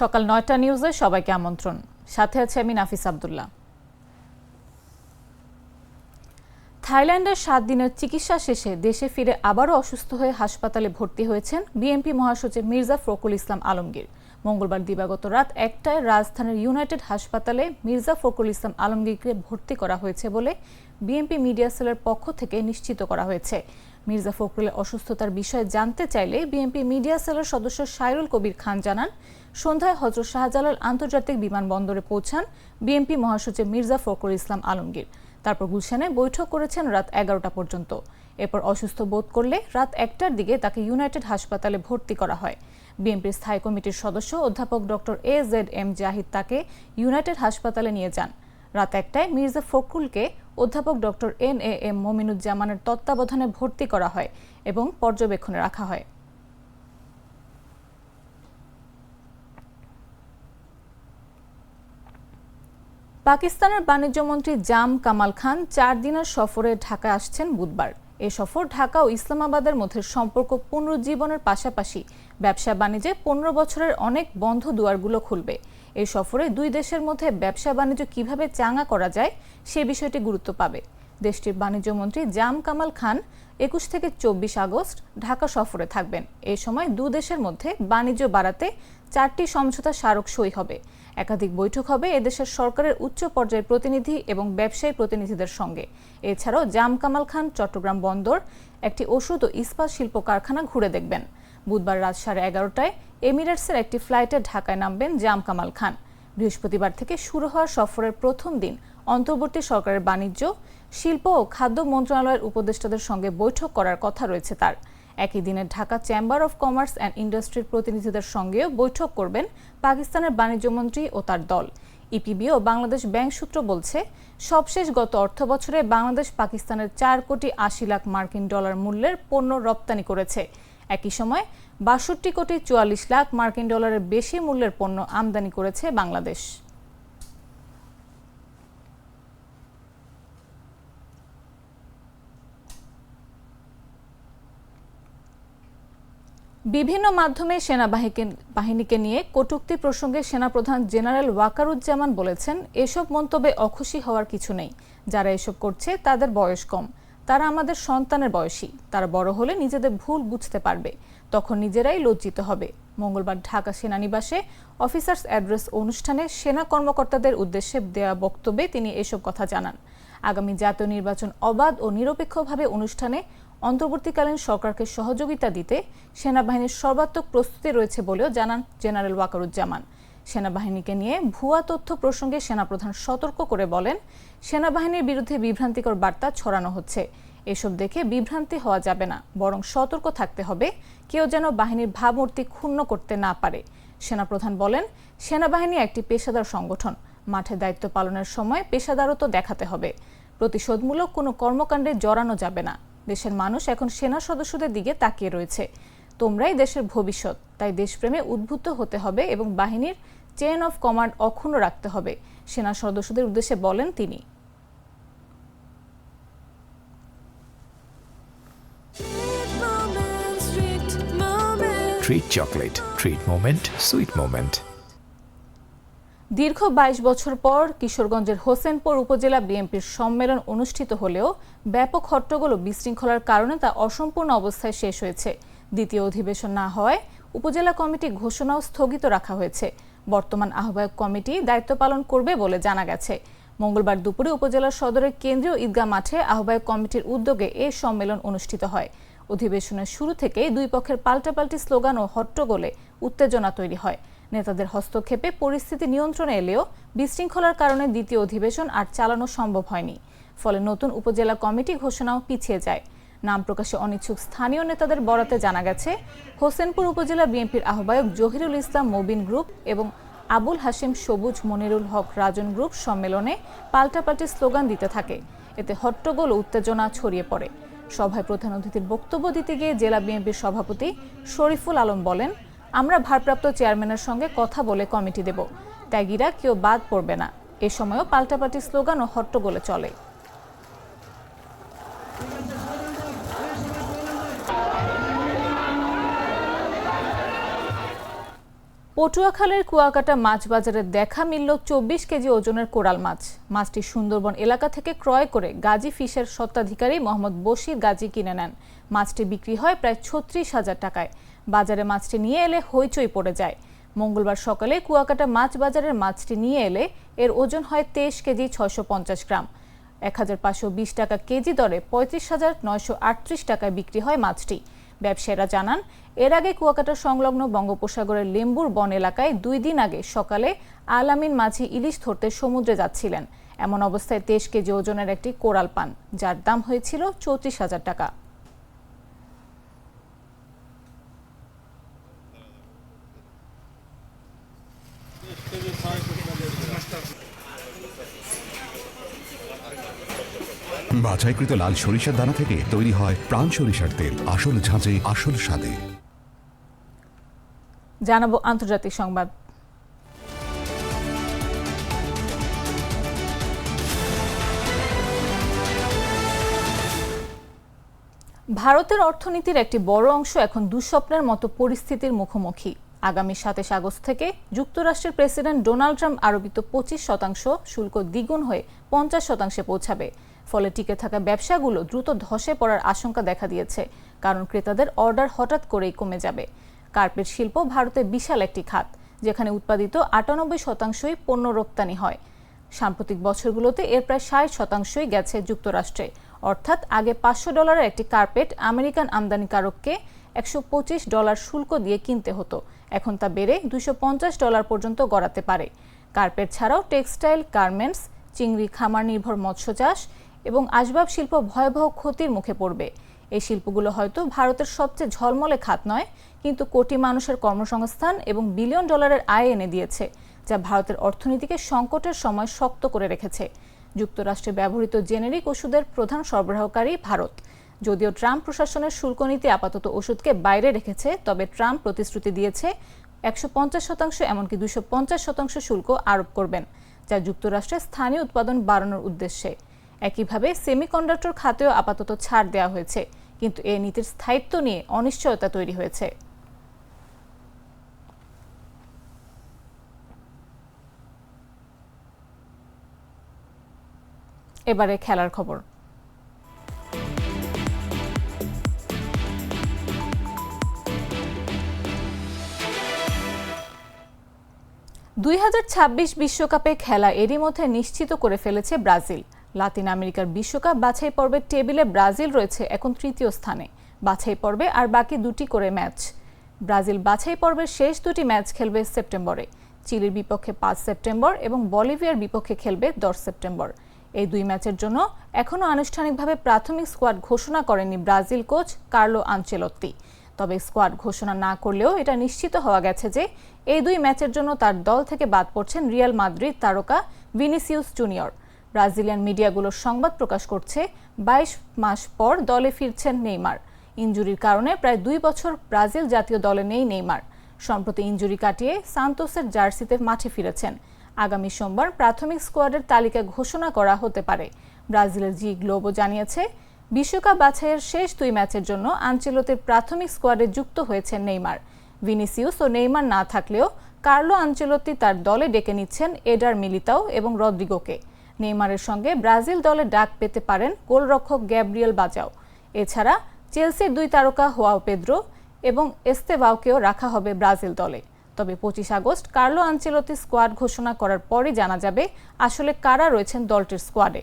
সকাল নয়টা নিউজে সবাইকে আমন্ত্রণ। সাথে আছে আমি নাফিস আবদুল্লাহ। থাইল্যান্ডের সাত দিনের চিকিৎসা শেষে দেশে ফিরে আবারও অসুস্থ হয়ে হাসপাতালে ভর্তি হয়েছেন বিএনপি মহাসচিব মির্জা ফখরুল ইসলাম আলমগীর। মঙ্গলবার দিবাগত রাত একটায় রাজধানীর ইউনাইটেড হাসপাতালে মির্জা ফখরুল ইসলাম আলমগীরকে ভর্তি করা হয়েছে বলে বিএনপি মিডিয়া সেলের পক্ষ থেকে নিশ্চিত করা হয়েছে। মির্জা ফখরুলের অসুস্থতার বিষয়ে জানতে চাইলে বিএনপি মিডিয়া সেলের সদস্য সাইরুল কবির খান জানান সন্ধ্যায় হজরত শাহজালাল আন্তর্জাতিক বিমানবন্দরে পৌঁছান বিএনপি মহাসচিব মির্জা ফখরুল ইসলাম আলমগীর। তারপর গুলশানে বৈঠক করেছেন রাত এগারোটা পর্যন্ত। এরপর অসুস্থ বোধ করলে রাত একটার দিকে তাকে ইউনাইটেড হাসপাতালে ভর্তি করা হয়। বিএনপির স্থায়ী কমিটির সদস্য অধ্যাপক doctor A Z M Zahid তাকে ইউনাইটেড হাসপাতালে নিয়ে যান। রাত একটায় মির্জা ফখরুলকে অধ্যাপক ডক্টর এন এ এম মমিনুজ্জামানের তত্ত্বাবধানে ভর্তি করা হয় এবং পর্যবেক্ষণে রাখা হয়। পাকিস্তানের বাণিজ্যমন্ত্রী জাম কামাল খান চার দিনের সফরে ঢাকা আসছেন বুধবার। এ সফর ঢাকা ও ইসলামাবাদের মধ্যে সম্পর্ক পুনরুজ্জীবনের পাশাপাশি ব্যবসা বাণিজ্যে পনেরো বছরের অনেক বন্ধ দুয়ারগুলো খুলবে। এ সফরে দুই দেশের মধ্যে ব্যবসা বাণিজ্য কীভাবে চাঙ্গা করা যায় সে বিষয়টি গুরুত্ব পাবে। দেশটির বাণিজ্যমন্ত্রী জাম কামাল খান একুশ থেকে চব্বিশ আগস্ট ঢাকা সফরে থাকবেন। এ সময় দু দেশের মধ্যে বাণিজ্য বাড়াতে চারটি সমঝোতা স্মারক সই হবে। একাধিক বৈঠক হবে এদেশের সরকারের উচ্চ পর্যায়ের প্রতিনিধি এবং ব্যবসায়ী প্রতিনিধিদের সঙ্গে। এছাড়াও জাম কামাল খান, চট্টগ্রাম বন্দর, একটি ওষুধ ও ইস্পাত শিল্প কারখানা ঘুরে দেখবেন। বুধবার রাত সাড়ে এগারোটায় এমিরেটসের একটি ফ্লাইটে ঢাকায় নামবেন জাম কামাল খান। বৃহস্পতিবার থেকে শুরু হওয়া সফরের প্রথম দিন অন্তর্বর্তী সরকারের বাণিজ্য, শিল্প ও খাদ্য মন্ত্রণালয়ের উপদেষ্টাদের সঙ্গে বৈঠক করার কথা রয়েছে তার। একই দিনে Dhaka chamber of commerce and ইন্ডাস্ট্রির প্রতিনিধিদের সঙ্গেও বৈঠক করবেন পাকিস্তানের বাণিজ্যমন্ত্রী ও তার দল। ইপিবি ও বাংলাদেশ ব্যাংক সূত্র বলছে, সবশেষ গত অর্থ বছরে বাংলাদেশ পাকিস্তানের চার কোটি আশি লাখ মার্কিন ডলার মূল্যের পণ্য রপ্তানি করেছে। একই সময় বাষট্টি কোটি চুয়াল্লিশ লাখ মার্কিন ডলারের বেশি মূল্যের পণ্য আমদানি করেছে বাংলাদেশ। বিভিন্ন মাধ্যমে সেনাবাহিনীকে বাহিনীকে নিয়ে কটূক্তি প্রসঙ্গে সেনাপ্রধান জেনারেল ওয়াকারুজ্জামান বলেছেন, এসব মন্তব্যে অখুশি হওয়ার কিছু নেই। যারা এসব করছে, তাদের বয়স কম। তারা আমাদের সন্তানের বয়সী। তারা বড় হলে নিজেদের ভুল বুঝতে পারবে। তখন নিজেরাই লজ্জিত হবে। মঙ্গলবার ঢাকা সেনানিবাসে অফিসার্স অ্যাড্রেস অনুষ্ঠানে সেনা কর্মকর্তাদের উদ্দেশ্যে দেওয়া বক্তব্যে তিনি এসব কথা জানান। আগামী জাতীয় নির্বাচন অবাধ ও নিরপেক্ষভাবে অনুষ্ঠানে অন্তর্বর্তীকালীন সরকারকে সহযোগিতা দিতে সেনাবাহিনীর সর্বাত্মক প্রস্তুতি রয়েছে বলেও জানান জেনারেল ওয়াকারুজ্জামান। সেনাবাহিনীকে নিয়ে ভুয়া তথ্য প্রসঙ্গে সেনাপ্রধান সতর্ক করে বলেন, সেনাবাহিনীর বিরুদ্ধে বিভ্রান্তিকর বার্তা ছড়ানো হচ্ছে। এসব দেখে বিভ্রান্তি হওয়া যাবে না, বরং সতর্ক থাকতে হবে, কেউ যেন বাহিনীর ভাবমূর্তি ক্ষুণ্ণ করতে না পারে। সেনাপ্রধান বলেন, সেনাবাহিনী একটি পেশাদার সংগঠন, মাঠে দায়িত্ব পালনের সময় পেশাদারত্ব দেখাতে হবে। প্রতিশোধমূলক কোনো কর্মকাণ্ডে জড়ানো যাবে না। দেশের মানুষ এখন সেনা সদস্যদের দিকে তাকিয়ে রয়েছে তোমরাই দেশের ভবিষ্যৎ, তাই দেশপ্রেমে উদ্বুদ্ধ হতে হবে এবং বাহিনীর চেন অফ কমান্ড অক্ষুণ্ণ রাখতে হবে, সেনা সদস্যদের উদ্দেশ্যে বলেন তিনি Treat chocolate. Treat moment. Sweet moment. দীর্ঘ বাইশ বছর পর কিশোরগঞ্জের হোসেনপুর উপজেলা বিএনপির সম্মেলন অনুষ্ঠিত হলেও ব্যাপক হট্টগোল বিশৃঙ্খলার কারণে তা অসম্পূর্ণ অবস্থায় শেষ হয়েছে। দ্বিতীয় অধিবেশন না হওয়ায় উপজেলা কমিটি ঘোষণাও স্থগিত রাখা হয়েছে। বর্তমান আহ্বায়ক কমিটি দায়িত্ব পালন করবে বলে জানা গেছে। মঙ্গলবার দুপুরে উপজেলা সদরের কেন্দ্রীয় ঈদগাহ মাঠে আহ্বায়ক কমিটির উদ্যোগে এ সম্মেলন অনুষ্ঠিত হয়। অধিবেশনের শুরু থেকে দুই পক্ষের পাল্টাপাল্টি স্লোগান ও হট্টগোলে উত্তেজনা তৈরি হয়। নেতাদের হস্তক্ষেপে পরিস্থিতি নিয়ন্ত্রণে এলেও বিশৃঙ্খলার কারণে দ্বিতীয় অধিবেশন আর চালানো সম্ভব হয়নি। ফলে নতুন উপজেলা কমিটি ঘোষণাও পিছিয়ে যায়। নাম প্রকাশে অনিচ্ছুক স্থানীয় নেতাদের বরাতে জানা গেছে, হোসেনপুর উপজেলা বিএনপির আহ্বায়ক জহিরুল ইসলাম মোবিন গ্রুপ এবং আবুল হাসিম সবুজ মনিরুল হক রাজন গ্রুপ সম্মেলনে পাল্টাপাল্টি স্লোগান দিতে থাকে। এতে হট্টগোল উত্তেজনা ছড়িয়ে পড়ে। সভায় প্রধান অতিথির বক্তব্য দিতে গিয়ে জেলা বিএনপির সভাপতি শরীফুল আলম বলেন আমরা ভারপ্রাপ্ত চেয়ারম্যানের সঙ্গে কথা বলে কমিটি দেব। ত্যাগীরা কেউ বাদ পড়বে না। এ সময়ও পাল্টাপাল্টি স্লোগান ও হট্টগোলে চলে। পটুয়াখালীর কুয়াকাটা মাছ বাজারে দেখা মিলল চব্বিশ কেজি ওজনের কোরাল মাছ। মাছটি সুন্দরবন এলাকা থেকে ক্রয় করে গাজী ফিশের স্বত্বাধিকারী মোহাম্মদ বশির গাজী কিনে নেন। মাছটি বিক্রি হয় প্রায় ছত্রিশ হাজার টাকায়। বাজারে মাছটি নিয়ে এলে হইচই পড়ে যায়। মঙ্গলবার সকালে কুয়াকাটা মাছ বাজারের মাছটি নিয়ে এলে এর ওজন হয় তেইশ কেজি ছয়শো পঞ্চাশ গ্রাম। এক হাজার পাঁচশো বিশ টাকা কেজি দরে পঁয়ত্রিশ হাজার নয়শো আটত্রিশ টাকায় বিক্রি হয় মাছটি। ব্যবসায়ীরা জানান, এর আগে কুয়াকাটা সংলগ্ন বঙ্গোপসাগরের লেম্বুর বন এলাকায় দুই দিন আগে সকালে আলামিন মাঝি ইলিশ ধরতে সমুদ্রে যাচ্ছিলেন। এমন অবস্থায় তেইশ কেজি ওজনের একটি কোরাল পান, যার দাম হয়েছিল চৌত্রিশ হাজার টাকা। বাছাইকৃত লাল সরিষার দানা থেকে তৈরি হয় প্রাণ সরিষার তেল। আসল ঝাঁঝে, আসল স্বাদে। জানাব আন্তর্জাতিক সংবাদ। ভারতের অর্থনীতির একটি বড় অংশ এখন দুঃস্বপ্নের মতো পরিস্থিতির মুখোমুখি। আগামী সাতাশ আগস্ট থেকে যুক্তরাষ্ট্রের প্রেসিডেন্ট ডোনাল্ড ট্রাম্প আরোপিত পঁচিশ শতাংশ শুল্ক দ্বিগুণ হয়ে পঞ্চাশ শতাংশে পৌঁছাবে। ফলে টিকে থাকা ব্যবসাগুলো দ্রুত ধসে পড়ার আশঙ্কা দেখা দিয়েছে, কারণ ক্রেতাদের অর্ডার হঠাৎ করেই কমে যাবে। কার্পেট শিল্প ভারতের বিশাল একটি খাত, যেখানে উৎপাদিত আটানব্বই শতাংশই পণ্য রপ্তানি হয়। সাম্প্রতিক বছরগুলোতে এর প্রায় ষাট শতাংশই গেছে যুক্তরাষ্ট্রে, অর্থাৎ আগে পাঁচশো ডলারের একটি কার্পেট আমেরিকান আমদানিকারককে একশো পঁচিশ ডলার শুল্ক দিয়ে কিনতে হতো। এখন তা বেড়ে দুশো পঞ্চাশ ডলার পর্যন্ত গড়াতে পারে। কার্পেট ছাড়াও টেক্সটাইল, গার্মেন্টস চিংড়ি, খামার নির্ভর মৎস্য চাষ এবং আসবাব শিল্প ভয়াবহ ক্ষতির মুখে পড়বে। এই শিল্পগুলো হয়তো ভারতের সবচেয়ে ঝলমলে খাত নয়, কিন্তু কোটি মানুষের কর্মসংস্থান এবং বিলিয়ন ডলারের আয় এনে দিয়েছে, যা ভারতের অর্থনীতিকে সংকটের সময় শক্ত করে রেখেছে। যুক্তরাষ্ট্রে ব্যবহৃত জেনেরিক ওষুধের প্রধান সরবরাহকারী ভারত। যদিও ট্রাম্প প্রশাসনের শুল্ক নীতি আপাতত ওষুধকে বাইরে রেখেছে, তবে ট্রাম্প প্রতিশ্রুতি দিয়েছে, একশো পঞ্চাশ শতাংশ এমনকি দুশো পঞ্চাশ শতাংশ শুল্ক আরোপ করবেন। যা যুক্তরাষ্ট্রে স্থানীয় উৎপাদন বাড়ানোর উদ্দেশ্যে। একইভাবে সেমিকন্ডাক্টর খাতেও আপাতত ছাড় দেওয়া হয়েছে, কিন্তু এ নীতির স্থায়িত্ব নিয়ে অনিশ্চয়তা তৈরি হয়েছে। এবারে খেলার খবর। দুই বিশ্বকাপে খেলা এরই মধ্যে নিশ্চিত করে ফেলেছে ব্রাজিল। লাতিন আমেরিকার বিশ্বকাপ বাছাই পর্বের টেবিলে ব্রাজিল রয়েছে এখন তৃতীয় স্থানে। বাছাই পর্বে আর বাকি দুটি করে ম্যাচ। ব্রাজিল বাছাই পর্বের শেষ দুটি ম্যাচ খেলবে সেপ্টেম্বরে। চিলির বিপক্ষে পাঁচ সেপ্টেম্বর এবং বলিভিয়ার বিপক্ষে খেলবে দশ সেপ্টেম্বর। এই দুই ম্যাচের জন্য এখনও আনুষ্ঠানিকভাবে প্রাথমিক স্কোয়াড ঘোষণা করেনি ব্রাজিল কোচ কার্লো আনচেলত্তি তবে স্কোয়াড ঘোষণা না করলেও এটা নিশ্চিত হওয়া গেছে যে এই দুই ম্যাচের জন্য তার দল থেকে বাদ পড়ছেন রিয়াল মাদ্রিদ তারকা ভিনিসিউস জুনিয়র। ব্রাজিলিয়ান মিডিয়াগুলোর সংবাদ প্রকাশ করছে, বাইশ মাস পর দলে ফিরছেন নেইমার। ইঞ্জুরির কারণে প্রায় দুই বছর ব্রাজিল জাতীয় দলে নেই নেইমার। সম্প্রতি ইঞ্জুরি কাটিয়ে সান্তোসের জার্সিতে মাঠে ফিরেছেন। আগামী সোমবার প্রাথমিক স্কোয়াডের তালিকা ঘোষণা করা হতে পারে। ব্রাজিলের জি গ্লোবো জানিয়েছে বিশ্বকাপ বাছাইয়ের শেষ দুই ম্যাচের জন্য আঞ্চেলতের প্রাথমিক স্কোয়াডে যুক্ত হয়েছেন নেইমার। ভিনিসিউস ও নেইমার না থাকলেও কার্লো আঞ্চেলত্তি তার দলে ডেকে নিচ্ছেন এডার মিলিতাও এবং রদ্রিগোকে। নেইমারের সঙ্গে ব্রাজিল দলে ডাক পেতে পারেন গোলরক্ষক গ্যাব্রিয়েল বাজাও। এছাড়া চেলসির দুই তারকা হোয়াও পেদ্রো এবং এস্তেভাওকেও রাখা হবে ব্রাজিল দলে। তবে পঁচিশ আগস্ট কার্লো আঞ্চেলতি স্কোয়াড ঘোষণা করার পরই জানা যাবে আসলে কারা রয়েছেন দলটির স্কোয়াডে।